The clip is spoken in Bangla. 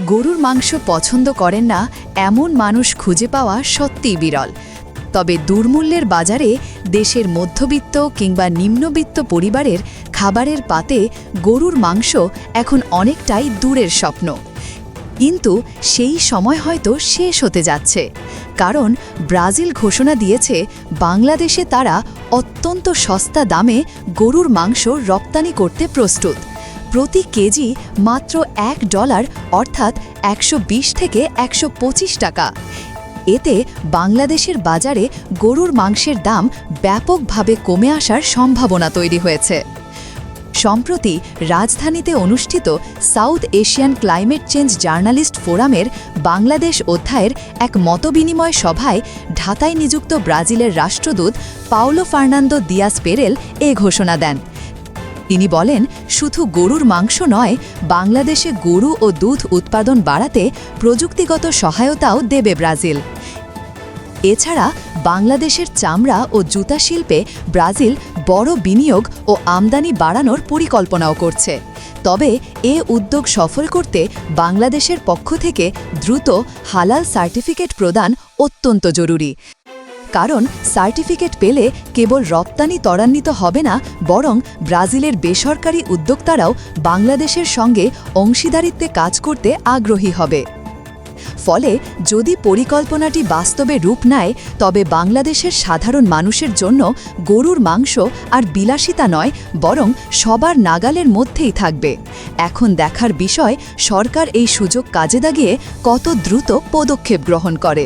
গরুর মাংস পছন্দ করেন না এমন মানুষ খুঁজে পাওয়া সত্যিই বিরল। তবে দুর্মূল্যের বাজারে দেশের মধ্যবিত্ত কিংবা নিম্নবিত্ত পরিবারের খাবারের পাতে গরুর মাংস এখন অনেকটাই দূরের স্বপ্ন। কিন্তু সেই সময় হয়তো শেষ হতে যাচ্ছে। কারণ ব্রাজিল ঘোষণা দিয়েছে বাংলাদেশে তারা অত্যন্ত সস্তা দামে গরুর মাংস রপ্তানি করতে প্রস্তুত। প্রতি কেজি মাত্র এক ডলার, অর্থাৎ একশো বিশ থেকে একশো পঁচিশ টাকা। এতে বাংলাদেশের বাজারে গরুর মাংসের দাম ব্যাপকভাবে কমে আসার সম্ভাবনা তৈরি হয়েছে। সম্প্রতি রাজধানীতে অনুষ্ঠিত South Asian climate change journalist ফোরামের বাংলাদেশ অধ্যায়ের এক মতবিনিময় সভায় ঢাকায় নিযুক্ত ব্রাজিলের রাষ্ট্রদূত পাওলো ফার্নান্দো দিয়াস পেরেল এ ঘোষণা দেন। তিনি বলেন, শুধু গরুর মাংস নয়, বাংলাদেশে গরু ও দুধ উৎপাদন বাড়াতে প্রযুক্তিগত সহায়তাও দেবে ব্রাজিল। এছাড়া বাংলাদেশের চামড়া ও জুতা শিল্পে ব্রাজিল বড় বিনিয়োগ ও আমদানি বাড়ানোর পরিকল্পনাও করছে। তবে এ উদ্যোগ সফল করতে বাংলাদেশের পক্ষ থেকে দ্রুত হালাল সার্টিফিকেট প্রদান অত্যন্ত জরুরি। কারণ সার্টিফিকেট পেলে কেবল রপ্তানি ত্বরান্বিত হবে না, বরং ব্রাজিলের বেসরকারি উদ্যোক্তারাও বাংলাদেশের সঙ্গে অংশীদারিত্বে কাজ করতে আগ্রহী হবে। ফলে যদি পরিকল্পনাটি বাস্তবে রূপ নেয়, তবে বাংলাদেশের সাধারণ মানুষের জন্য গরুর মাংস আর বিলাসিতা নয়, বরং সবার নাগালের মধ্যেই থাকবে। এখন দেখার বিষয়, সরকার এই সুযোগ কাজে দাগিয়ে কত দ্রুত পদক্ষেপ গ্রহণ করে।